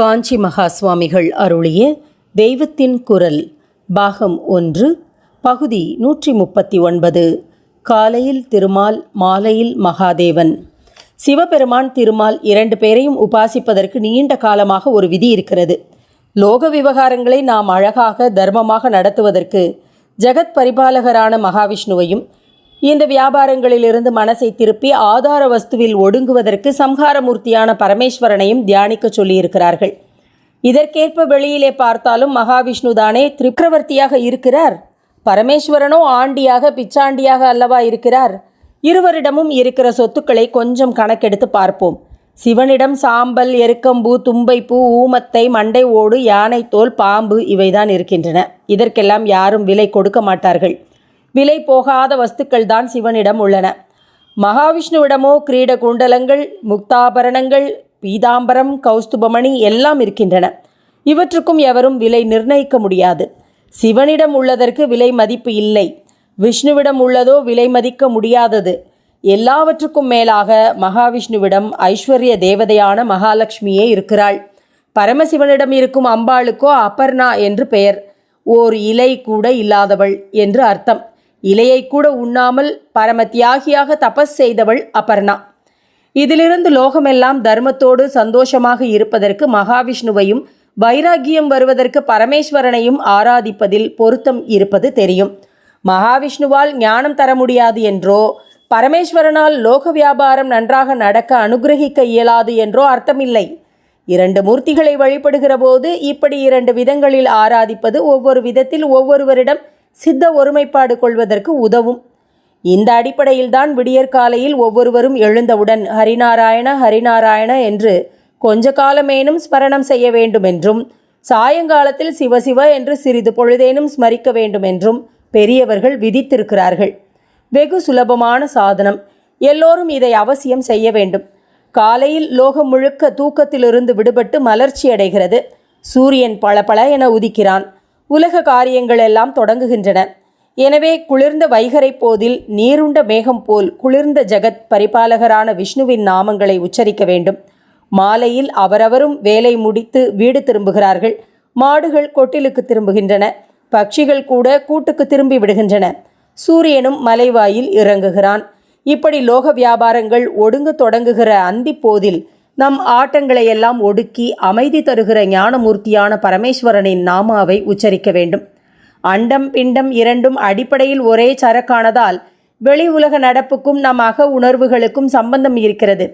காஞ்சி மகா சுவாமிகள் அருளிய தெய்வத்தின் குரல் பாகம் ஒன்று பகுதி நூற்றி முப்பத்தி ஒன்பது காலையில் திருமால் மாலையில் மகாதேவன். சிவபெருமான் திருமால் இரண்டு பேரையும் உபாசிப்பதற்கு நீண்ட காலமாக ஒரு விதி இருக்கிறது. லோக விவகாரங்களை நாம் அழகாக தர்மமாக நடத்துவதற்கு ஜெகத் பரிபாலகரான மகாவிஷ்ணுவையும் இந்த வியாபாரங்களிலிருந்து மனசை திருப்பி ஆதார வஸ்துவில் ஒடுங்குவதற்கு சம்ஹாரமூர்த்தியான பரமேஸ்வரனையும் தியானிக்க சொல்லியிருக்கிறார்கள். இதற்கேற்ப வெளியிலே பார்த்தாலும் மகாவிஷ்ணு தானே திரிக்ரவர்த்தியாக இருக்கிறார். பரமேஸ்வரனோ ஆண்டியாக பிச்சாண்டியாக அல்லவா இருக்கிறார். இருவரிடமும் இருக்கிற சொத்துக்களை கொஞ்சம் கணக்கெடுத்து பார்ப்போம். சிவனிடம் சாம்பல் எருக்கம்பூ தும்பைப்பூ ஊமத்தை மண்டை ஓடு யானை தோல் பாம்பு இவைதான் இருக்கின்றன. இதற்கெல்லாம் யாரும் விலை கொடுக்க மாட்டார்கள். விலை போகாத வஸ்துக்கள் தான் சிவனிடம் உள்ளன. மகாவிஷ்ணுவிடமோ கிரீட குண்டலங்கள் முக்தாபரணங்கள் பீதாம்பரம் கௌஸ்துபமணி எல்லாம் இருக்கின்றன. இவற்றுக்கும் எவரும் விலை நிர்ணயிக்க முடியாது. சிவனிடம் உள்ளதற்கு விலை மதிப்பு இல்லை. விஷ்ணுவிடம் உள்ளதோ விலை மதிக்க முடியாதது. எல்லாவற்றுக்கும் மேலாக மகாவிஷ்ணுவிடம் ஐஸ்வர்ய தேவதையான மகாலட்சுமியே இருக்கிறாள். பரமசிவனிடம் இருக்கும் அம்பாளுக்கோ அபர்ணா என்று பெயர். ஓர் இலை கூட இல்லாதவள் என்று அர்த்தம். இலையை கூட உண்ணாமல் பரம தியாகியாக தபஸ் செய்தவள் அபர்ணா. இதிலிருந்து லோகமெல்லாம் தர்மத்தோடு சந்தோஷமாக இருப்பதற்கு மகாவிஷ்ணுவையும் வைராகியம் வருவதற்கு பரமேஸ்வரனையும் ஆராதிப்பதில் பொருத்தம் இருப்பது தெரியும். மகாவிஷ்ணுவால் ஞானம் தர முடியாது என்றோ பரமேஸ்வரனால் லோக வியாபாரம் நன்றாக நடக்க அனுகிரகிக்க இயலாது என்றோ அர்த்தமில்லை. இரண்டு மூர்த்திகளை வழிபடுகிற போது இப்படி இரண்டு விதங்களில் ஆராதிப்பது ஒவ்வொரு விதத்தில் ஒவ்வொருவரிடம் சித்த ஒருமைப்பாடு கொள்வதற்கு உதவும். இந்த அடிப்படையில்தான் விடியற்காலையில் ஒவ்வொருவரும் எழுந்தவுடன் ஹரிநாராயண ஹரிநாராயண என்று கொஞ்ச காலமேனும் ஸ்மரணம் செய்ய வேண்டும் என்றும் சாயங்காலத்தில் சிவசிவ என்று சிறிது பொழுதேனும் ஸ்மரிக்க வேண்டும் என்றும் பெரியவர்கள் விதித்திருக்கிறார்கள். வெகு சுலபமான சாதனம். எல்லோரும் இதை அவசியம் செய்ய வேண்டும். காலையில் லோகம் முழுக்க தூக்கத்திலிருந்து விடுபட்டு மலர்ச்சி அடைகிறது சூரியன் பளபள என உதிக்கிறான். உலக காரியங்கள் எல்லாம் தொடங்குகின்றன. எனவே குளிர்ந்த வைகரை போதில் நீருண்ட மேகம் போல் குளிர்ந்த ஜெகத் பரிபாலகரான விஷ்ணுவின் நாமங்களை உச்சரிக்க வேண்டும். மாலையில் அவரவரும் வேலை முடித்து வீடு திரும்புகிறார்கள். மாடுகள் கொட்டிலுக்கு திரும்புகின்றன. பட்சிகள் கூட கூட்டுக்கு திரும்பி விடுகின்றன. சூரியனும் மலைவாயில் இறங்குகிறான். இப்படி லோக வியாபாரங்கள் ஒடுங்க தொடங்குகிற அந்தி போதில் நம் ஆட்டங்களை எல்லாம் ஒடுக்கி அமைதி தருகிற ஞானமூர்த்தியான பரமேஸ்வரனின் நாமாவை உச்சரிக்க வேண்டும். அண்டம் பிண்டம் இரண்டும் அடிப்படையில் ஒரே சரக்கானதால் வெளி உலக நடப்புக்கும் நம் அக உணர்வுகளுக்கும் சம்பந்தம் இருக்கிறது.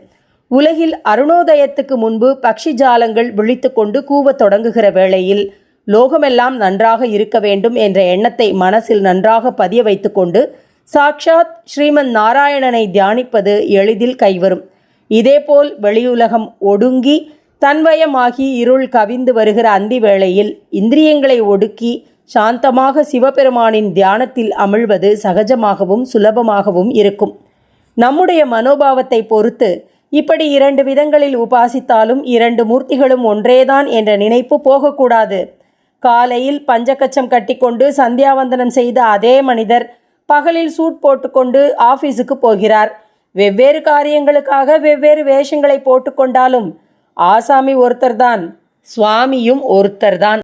உலகில் அருணோதயத்துக்கு முன்பு பக்ஷி ஜாலங்கள் விழித்து கொண்டு கூவத் தொடங்குகிற வேளையில் லோகமெல்லாம் நன்றாக இருக்க வேண்டும் என்ற எண்ணத்தை மனசில் நன்றாக பதிய வைத்துக்கொண்டு சாக்ஷாத் ஸ்ரீமன் நாராயணனை தியானிப்பது எளிதில் கைவரும். இதேபோல் வெளியுலகம் ஒடுங்கி தன்வயமாகி இருள் கவிந்து வருகிற அந்தி வேளையில் இந்திரியங்களை ஒடுக்கி சாந்தமாக சிவபெருமானின் தியானத்தில் அமிழ்வது சகஜமாகவும் சுலபமாகவும் இருக்கும். நம்முடைய மனோபாவத்தை பொறுத்து இப்படி இரண்டு விதங்களில் உபாசித்தாலும் இரண்டு மூர்த்திகளும் ஒன்றேதான் என்ற நினைப்பு போகக்கூடாது. காலையில் பஞ்சகச்சம் கட்டிக்கொண்டு சந்தியாவந்தனம் செய்த அதே மனிதர் பகலில் சூட் போட்டுக்கொண்டு ஆஃபீஸுக்கு போகிறார். வெவ்வேறு காரியங்களுக்காக வெவ்வேறு வேஷங்களை போட்டுக்கொண்டாலும் ஆசாமி ஒருத்தர்தான் சுவாமியும் ஒருத்தர்தான்.